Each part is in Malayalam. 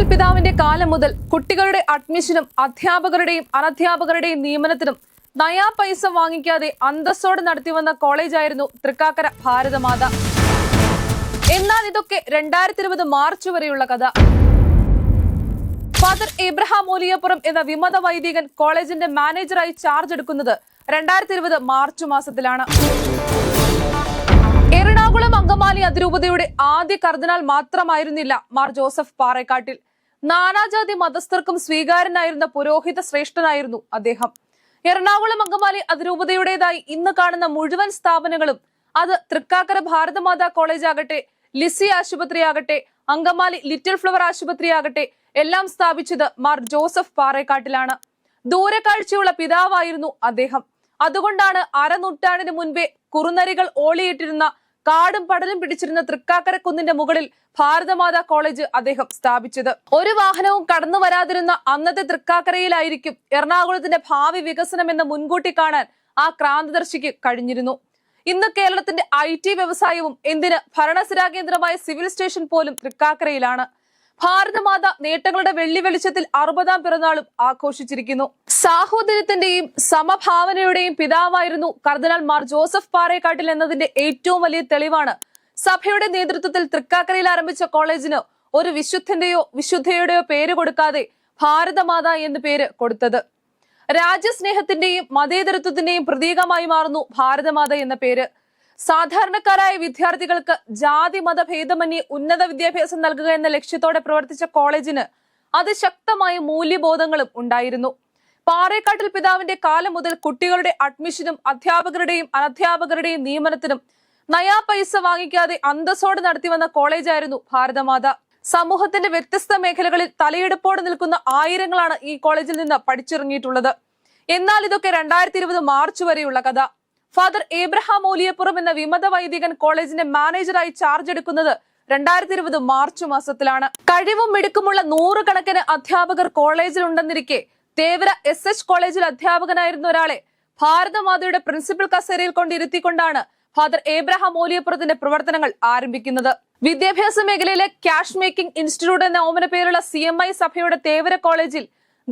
പാറേക്കാട്ടിൽ പിതാവിന്റെ കാലം മുതൽ കുട്ടികളുടെ അഡ്മിഷനും അധ്യാപകരുടെയും അനധ്യാപകരുടെയും നിയമനത്തിനും നയാ പൈസ വാങ്ങിക്കാതെ അന്തസ്സോടെ നടത്തിവന്ന കോളേജായിരുന്നു തൃക്കാക്കര ഭാരതമാത. എന്നാൽ ഇതൊക്കെ രണ്ടായിരത്തി ഇരുപത് മാർച്ച് വരെയുള്ള കഥ. ഫാദർ എബ്രഹാം മൂലിയപ്പുറം എന്ന വിമത വൈദികൻ കോളേജിന്റെ മാനേജറായി ചാർജ് എടുക്കുന്നത് രണ്ടായിരത്തി ഇരുപത് മാർച്ച് മാസത്തിലാണ്. എറണാകുളം അങ്കമാലി അതിരൂപതയുടെ ആദ്യ കർദിനാൾ മാത്രമായിരുന്നില്ല മാർ ജോസഫ് പാറേക്കാട്ടിൽ. നാനാജാതി മതസ്ഥർക്കും സ്വീകാരനായിരുന്ന പുരോഹിത ശ്രേഷ്ഠനായിരുന്നു അദ്ദേഹം. എറണാകുളം അങ്കമാലി അതിരൂപതയുടേതായി ഇന്ന് കാണുന്ന മുഴുവൻ സ്ഥാപനങ്ങളും അത് തൃക്കാക്കര ഭാരതമാതാ കോളേജ് ആകട്ടെ ലിസി ആശുപത്രി ആകട്ടെ അങ്കമാലി ലിറ്റിൽ ഫ്ലവർ ആശുപത്രി ആകട്ടെ എല്ലാം സ്ഥാപിച്ചത് മാർ ജോസഫ് പാറേക്കാട്ടിലാണ്. ദൂരക്കാഴ്ചയുള്ള പിതാവായിരുന്നു അദ്ദേഹം. അതുകൊണ്ടാണ് അരനൂറ്റാണ്ടിന് മുൻപേ കുറുനരികൾ ഓളിയിട്ടിരുന്ന കാടും പടലും പിടിച്ചിരുന്ന തൃക്കാക്കര കുന്നിന്റെ മുകളിൽ ഭാരതമാതാ കോളേജ് അദ്ദേഹം സ്ഥാപിച്ചത്. ഒരു വാഹനവും കടന്നു വരാതിരുന്ന അന്നത്തെ തൃക്കാക്കരയിലായിരിക്കും എറണാകുളത്തിന്റെ ഭാവി വികസനം എന്ന് മുൻകൂട്ടി കാണാൻ ആ ക്രാന്തദർശിക്ക് കഴിഞ്ഞിരുന്നു. ഇന്ന് കേരളത്തിന്റെ ഐ ടി വ്യവസായവും എന്തിന് ഭരണസിരാ കേന്ദ്രമായ സിവിൽ സ്റ്റേഷൻ പോലും തൃക്കാക്കരയിലാണ്. ഭാരതമാത നേട്ടങ്ങളുടെ വെള്ളി വെളിച്ചത്തിൽ അറുപതാം പിറന്നാളും ആഘോഷിച്ചിരിക്കുന്നു. സാഹോദര്യത്തിന്റെയും സമഭാവനയുടെയും പിതാവായിരുന്നു കർദിനാൾ മാർ ജോസഫ് പാറേക്കാട്ടിൽ എന്നതിന്റെ ഏറ്റവും വലിയ തെളിവാണ്. സഭയുടെ നേതൃത്വത്തിൽ തൃക്കാക്കരയിൽ ആരംഭിച്ച കോളേജിന് ഒരു വിശുദ്ധന്റെയോ വിശുദ്ധയുടെയോ പേര് കൊടുക്കാതെ ഭാരതമാത എന്ന് പേര് കൊടുത്തത്. രാജ്യസ്നേഹത്തിന്റെയും മതേതരത്വത്തിന്റെയും പ്രതീകമായി മാറുന്നു ഭാരതമാത എന്ന പേര്. സാധാരണക്കാരായ വിദ്യാർത്ഥികൾക്ക് ജാതി മത ഭേദമന്യേ ഉന്നത വിദ്യാഭ്യാസം നൽകുക എന്ന ലക്ഷ്യത്തോടെ പ്രവർത്തിച്ച കോളേജിന് അതിശക്തമായ മൂല്യബോധങ്ങളും ഉണ്ടായിരുന്നു. പാറേക്കാട്ടിൽ പിതാവിന്റെ കാലം മുതൽ കുട്ടികളുടെ അഡ്മിഷനും അധ്യാപകരുടെയും അനധ്യാപകരുടെയും നിയമനത്തിനും നയാ പൈസ വാങ്ങിക്കാതെ അന്തസ്സോടെ നടത്തിവന്ന കോളേജായിരുന്നു ഭാരതമാത. സമൂഹത്തിന്റെ വ്യത്യസ്ത മേഖലകളിൽ തലയെടുപ്പോടെ നിൽക്കുന്ന ആയിരങ്ങളാണ് ഈ കോളേജിൽ നിന്ന് പഠിച്ചിറങ്ങിയിട്ടുള്ളത്. എന്നാൽ ഇതൊക്കെ രണ്ടായിരത്തി ഇരുപത് മാർച്ച് വരെയുള്ള കഥ. ഫാദർ ഏബ്രഹാം ഓലിയപ്പുറം എന്ന വിമത വൈദികൻ കോളേജിന്റെ മാനേജറായി ചാർജ് എടുക്കുന്നത് രണ്ടായിരത്തി ഇരുപത് മാർച്ച് മാസത്തിലാണ്. കഴിവും മിടുക്കുമുള്ള നൂറുകണക്കിന് അധ്യാപകർ കോളേജിലുണ്ടെന്നിരിക്കെ തേവര എസ് എച്ച് കോളേജിൽ അധ്യാപകനായിരുന്ന ഒരാളെ ഭാരതമാതയുടെ പ്രിൻസിപ്പൽ കസേരയിൽ കൊണ്ടിരുത്തിക്കൊണ്ടാണ് ഫാദർ ഏബ്രഹാം ഓലിയപ്പുറത്തിന്റെ പ്രവർത്തനങ്ങൾ ആരംഭിക്കുന്നത്. വിദ്യാഭ്യാസ മേഖലയിലെ ക്യാഷ് മേക്കിംഗ് ഇൻസ്റ്റിറ്റ്യൂട്ട് എന്ന ഓമന പേരുള്ള സി സഭയുടെ തേവര കോളേജിൽ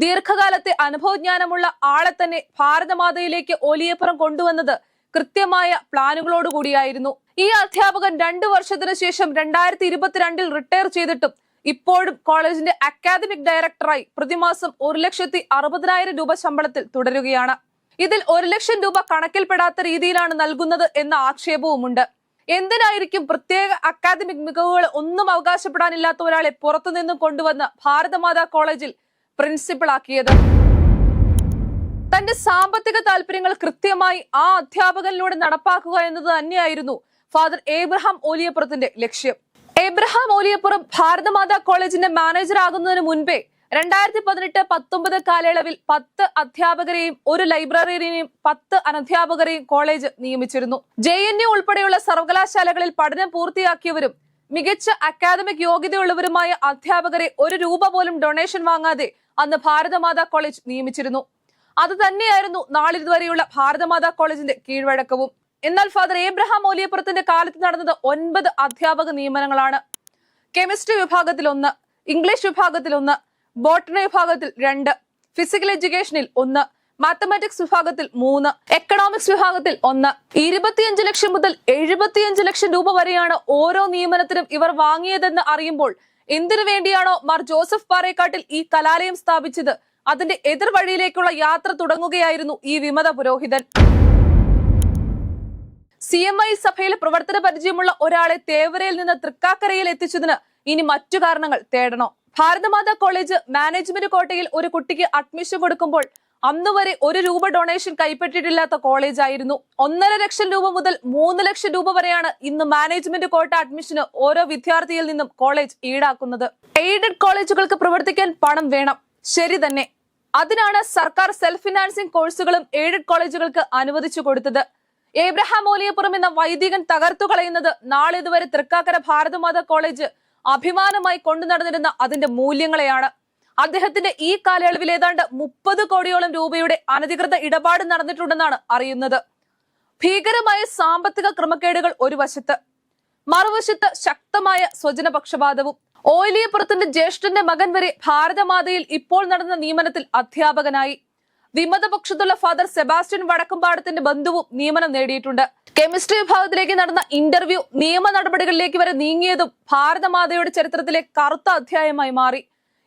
ദീർഘകാലത്തെ അനുഭവജ്ഞാനമുള്ള ആളെ തന്നെ ഭാരതമാതയിലേക്ക് ഒലിയപ്പുറം കൊണ്ടുവന്നത് കൃത്യമായ പ്ലാനുകളോടുകൂടിയായിരുന്നു ഈ അധ്യാപകൻ രണ്ടു വർഷത്തിനു ശേഷം രണ്ടായിരത്തി ഇരുപത്തിരണ്ടിൽ റിട്ടയർ ചെയ്തിട്ടും ഇപ്പോഴും കോളേജിന്റെ അക്കാദമിക് ഡയറക്ടറായി പ്രതിമാസം ഒരു ലക്ഷത്തി അറുപതിനായിരം രൂപ ശമ്പളത്തിൽ തുടരുകയാണ്. ഇതിൽ ഒരു ലക്ഷം രൂപ കണക്കിൽപ്പെടാത്ത രീതിയിലാണ് നൽകുന്നത് എന്ന ആക്ഷേപവുമുണ്ട്. എന്തിനായിരിക്കും പ്രത്യേക അക്കാദമിക് മികവുകൾ ഒന്നും അവകാശപ്പെടാനില്ലാത്ത ഒരാളെ പുറത്തുനിന്നും കൊണ്ടുവന്ന് ഭാരതമാതാ കോളേജിൽ പ്രിൻസിപ്പൾ ആക്കിയത്. തന്റെ സാമ്പത്തിക താല്പര്യങ്ങൾ കൃത്യമായി ആ അധ്യാപകനിലൂടെ നടപ്പാക്കുക എന്നത് തന്നെയായിരുന്നു ഫാദർ ഏബ്രഹാം ഓലിയപ്പുറത്തിന്റെ ലക്ഷ്യം. ഏബ്രഹാം ഓലിയപ്പുറം ഭാരതമാതാ കോളേജിന്റെ മാനേജർ ആകുന്നതിന് മുൻപേ രണ്ടായിരത്തി പതിനെട്ട് പത്തൊമ്പത് കാലയളവിൽ പത്ത് അധ്യാപകരെയും ഒരു ലൈബ്രറിയെയും പത്ത് അനധ്യാപകരെയും കോളേജ് നിയമിച്ചിരുന്നു. ജെ എൻ യു ഉൾപ്പെടെയുള്ള സർവകലാശാലകളിൽ പഠനം പൂർത്തിയാക്കിയവരും മികച്ച അക്കാദമിക് യോഗ്യതയുള്ളവരുമായ അധ്യാപകരെ ഒരു രൂപ പോലും ഡൊണേഷൻ വാങ്ങാതെ അന്ന് ഭാരതമാതാ കോളേജ് നിയമിച്ചിരുന്നു. അത് തന്നെയായിരുന്നു നാളിതുവരെയുള്ള ഭാരതമാതാ കോളേജിന്റെ കീഴ്വഴക്കവും. എന്നാൽ ഫാദർ ഏബ്രഹാം ഓലിയപ്പുറത്തിന്റെ കാലത്ത് നടന്നത് ഒൻപത് അധ്യാപക നിയമനങ്ങളാണ്. കെമിസ്ട്രി വിഭാഗത്തിൽ ഒന്ന് ഇംഗ്ലീഷ് വിഭാഗത്തിൽ ഒന്ന് ബോട്ടണി വിഭാഗത്തിൽ രണ്ട് ഫിസിക്കൽ എഡ്യൂക്കേഷനിൽ ഒന്ന് മാത്തമാറ്റിക്സ് വിഭാഗത്തിൽ മൂന്ന് എക്കണോമിക്സ് വിഭാഗത്തിൽ ഒന്ന്. ഇരുപത്തിയഞ്ച് ലക്ഷം മുതൽ എഴുപത്തിയഞ്ച് ലക്ഷം രൂപ വരെയാണ് ഓരോ നിയമനത്തിനും ഇവർ വാങ്ങിയതെന്ന് അറിയുമ്പോൾ എന്തിനു വേണ്ടിയാണോ മാർ ജോസഫ് പാറേക്കാട്ടിൽ ഈ കലാലയം സ്ഥാപിച്ചത്? അതിന്റെ എതിർവഴിയിലേക്കുള്ള യാത്ര തുടങ്ങുകയായിരുന്നു ഈ വിമത പുരോഹിതൻ. സി എം ഐ സഭയിൽ പ്രവർത്തന പരിചയമുള്ള ഒരാളെ തേവരയിൽ നിന്ന് തൃക്കാക്കരയിൽ എത്തിച്ചതിന് ഇനി മറ്റു കാരണങ്ങൾ തേടണോ. ഭാരതമാതാ കോളേജ് മാനേജ്മെന്റ് കോട്ടയിൽ ഒരു കുട്ടിക്ക് അഡ്മിഷൻ കൊടുക്കുമ്പോൾ അന്ന് വരെ ഒരു രൂപ ഡൊണേഷൻ കൈപ്പറ്റിയിട്ടില്ലാത്ത കോളേജ് ആയിരുന്നു. ഒന്നര ലക്ഷം രൂപ മുതൽ മൂന്ന് ലക്ഷം രൂപ വരെയാണ് ഇന്ന് മാനേജ്മെന്റ് കോട്ട അഡ്മിഷന് ഓരോ വിദ്യാർത്ഥിയിൽ നിന്നും കോളേജ് ഈടാക്കുന്നത്. എയ്ഡഡ് കോളേജുകൾക്ക് പ്രവർത്തിക്കാൻ പണം വേണം. ശരി തന്നെ. അതിനാണ് സർക്കാർ സെൽഫ് ഫിനാൻസിംഗ് കോഴ്സുകളും എയ്ഡഡ് കോളേജുകൾക്ക് അനുവദിച്ചു കൊടുത്തത്. ഏബ്രഹാം ഓലിയപ്പുറം എന്ന വൈദികൻ തകർത്തു കളയുന്നത് നാളെ ഇതുവരെ തൃക്കാക്കര ഭാരതമാത കോളേജ് അഭിമാനമായി കൊണ്ടു നടന്നിരുന്ന അതിന്റെ മൂല്യങ്ങളെയാണ്. അദ്ദേഹത്തിന്റെ ഈ കാലയളവിൽ ഏതാണ്ട് മുപ്പത് കോടിയോളം രൂപയുടെ അനധികൃത ഇടപാട് നടന്നിട്ടുണ്ടെന്നാണ് അറിയുന്നത്. ഭീകരമായ സാമ്പത്തിക ക്രമക്കേടുകൾ ഒരു വശത്ത് മറുവശത്ത് ശക്തമായ സ്വജനപക്ഷപാതവും. ഓയിലിയപ്പുറത്തിന്റെ ജ്യേഷ്ഠന്റെ മകൻ വരെ ഭാരതമാതയിൽ ഇപ്പോൾ നടന്ന നിയമനത്തിൽ അധ്യാപകനായി. വിമതപക്ഷത്തുള്ള ഫാദർ സെബാസ്റ്റ്യൻ വടക്കുംപാടത്തിന്റെ ബന്ധുവും നിയമനം നേടിയിട്ടുണ്ട്. കെമിസ്ട്രി വിഭാഗത്തിലേക്ക് നടന്ന ഇന്റർവ്യൂ നിയമ നടപടികളിലേക്ക് വരെ നീങ്ങിയതും ഭാരതമാതയുടെ ചരിത്രത്തിലെ കറുത്ത അധ്യായമായി മാറി.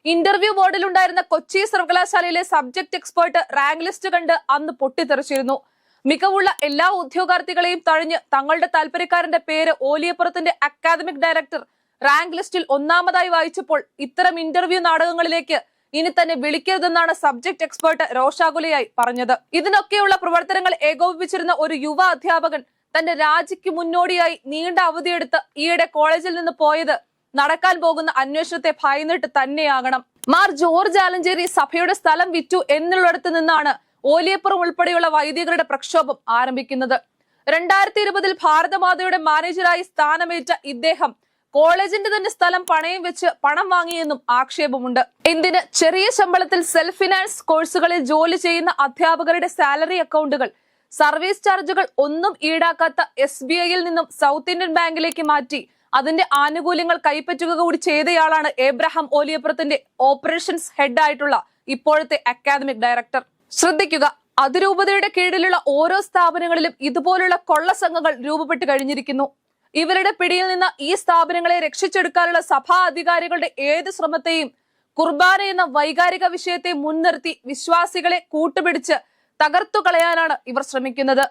ഇന്റർവ്യൂ ബോർഡിലുണ്ടായിരുന്ന കൊച്ചി സർവകലാശാലയിലെ സബ്ജക്ട് എക്സ്പേർട്ട് റാങ്ക് ലിസ്റ്റ് കണ്ട് അന്ന് പൊട്ടിത്തെറിച്ചിരുന്നു. മികവുള്ള എല്ലാ ഉദ്യോഗാർത്ഥികളെയും തഴഞ്ഞ് തങ്ങളുടെ താല്പര്യക്കാരന്റെ പേര് ഓലിയപ്പുറത്തിന്റെ അക്കാദമിക് ഡയറക്ടർ റാങ്ക് ലിസ്റ്റിൽ ഒന്നാമതായി വായിച്ചപ്പോൾ ഇത്തരം ഇന്റർവ്യൂ നാടകങ്ങളിലേക്ക് ഇനി തന്നെ വിളിക്കരുതെന്നാണ് സബ്ജക്ട് എക്സ്പേർട്ട് രോഷാകുലയായി പറഞ്ഞത്. ഇതിനൊക്കെയുള്ള പ്രവർത്തനങ്ങൾ ഏകോപിപ്പിച്ചിരുന്ന ഒരു യുവ അധ്യാപകൻ തന്റെ രാജിക്ക് മുന്നോടിയായി നീണ്ട അവധിയെടുത്ത് ഈയിടെ കോളേജിൽ നിന്ന് പോയത് നടക്കാൻ പോകുന്ന അന്വേഷണത്തെ ഭയന്നിട്ട് തന്നെയാകണം. മാർ ജോർജ് ആലഞ്ചേരി സഭയുടെ സ്ഥലം വിറ്റു എന്നുള്ളിടത്ത് നിന്നാണ് ഓലിയപ്പുറം ഉൾപ്പെടെയുള്ള വൈദികരുടെ പ്രക്ഷോഭം ആരംഭിക്കുന്നത്. രണ്ടായിരത്തി ഇരുപതിൽ ഭാരതമാതയുടെ മാനേജരായി സ്ഥാനമേറ്റ ഇദ്ദേഹം കോളേജിന്റെ തന്നെ സ്ഥലം പണയം വെച്ച് പണം വാങ്ങിയെന്നും ആക്ഷേപമുണ്ട്. എന്തിന്? ചെറിയ ശമ്പളത്തിൽ സെൽഫ് ഫിനാൻസ് കോഴ്സുകളിൽ ജോലി ചെയ്യുന്ന അധ്യാപകരുടെ സാലറി അക്കൗണ്ടുകൾ സർവീസ് ചാർജുകൾ ഒന്നും ഈടാക്കാത്ത എസ് നിന്നും സൗത്ത് ഇന്ത്യൻ ബാങ്കിലേക്ക് മാറ്റി അതിന്റെ ആനുകൂല്യങ്ങൾ കൈപ്പറ്റുക കൂടി ചെയ്തയാളാണ് എബ്രഹാം ഓലിയപ്പുറത്തിന്റെ ഓപ്പറേഷൻസ് ഹെഡായിട്ടുള്ള ഇപ്പോഴത്തെ അക്കാദമിക് ഡയറക്ടർ ശ്രദ്ധിക്കുക അതിരൂപതയുടെ കീഴിലുള്ള ഓരോ സ്ഥാപനങ്ങളിലും ഇതുപോലുള്ള കൊള്ള സംഘങ്ങൾ രൂപപ്പെട്ട് കഴിഞ്ഞിരിക്കുന്നു. ഇവരുടെ പിടിയിൽ നിന്ന് ഈ സ്ഥാപനങ്ങളെ രക്ഷിച്ചെടുക്കാനുള്ള സഭാ അധികാരികളുടെ ഏത് ശ്രമത്തെയും കുർബാന എന്ന വൈകാരിക വിഷയത്തെ മുൻനിർത്തി വിശ്വാസികളെ കൂട്ടുപിടിച്ച് തകർത്തു കളയാനാണ് ഇവർ ശ്രമിക്കുന്നത്.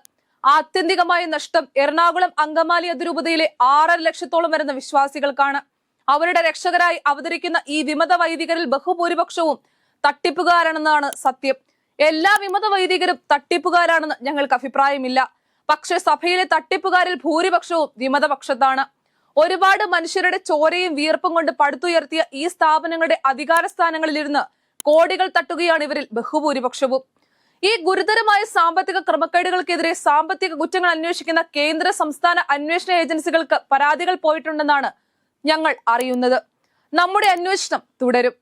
ആത്യന്തികമായ നഷ്ടം എറണാകുളം അങ്കമാലി അതിരൂപതയിലെ ആറര ലക്ഷത്തോളം വരുന്ന വിശ്വാസികൾക്കാണ്. അവരുടെ രക്ഷകരായി അവതരിക്കുന്ന ഈ വിമത വൈദികരിൽ ബഹുഭൂരിപക്ഷവും തട്ടിപ്പുകാരാണെന്നാണ് സത്യം. എല്ലാ വിമത വൈദികരും തട്ടിപ്പുകാരാണെന്ന് ഞങ്ങൾക്ക് അഭിപ്രായമില്ല. പക്ഷെ സഭയിലെ തട്ടിപ്പുകാരിൽ ഭൂരിപക്ഷവും വിമതപക്ഷത്താണ്. ഒരുപാട് മനുഷ്യരുടെ ചോരയും വിയർപ്പും കൊണ്ട് പടുത്തുയർത്തിയ ഈ സ്ഥാപനങ്ങളുടെ അധികാര സ്ഥാനങ്ങളിലിരുന്ന് കോടികൾ തട്ടുകയാണ് ഇവരിൽ ബഹുഭൂരിപക്ഷവും. ഈ ഗുരുതരമായ സാമ്പത്തിക ക്രമക്കേടുകൾക്കെതിരെ സാമ്പത്തിക കുറ്റങ്ങൾ അന്വേഷിക്കുന്ന കേന്ദ്ര സംസ്ഥാന അന്വേഷണ ഏജൻസികൾക്ക് പരാതികൾ പോയിട്ടുണ്ടെന്നാണ് ഞങ്ങൾ അറിയുന്നത്. നമ്മുടെ അന്വേഷണം തുടരും.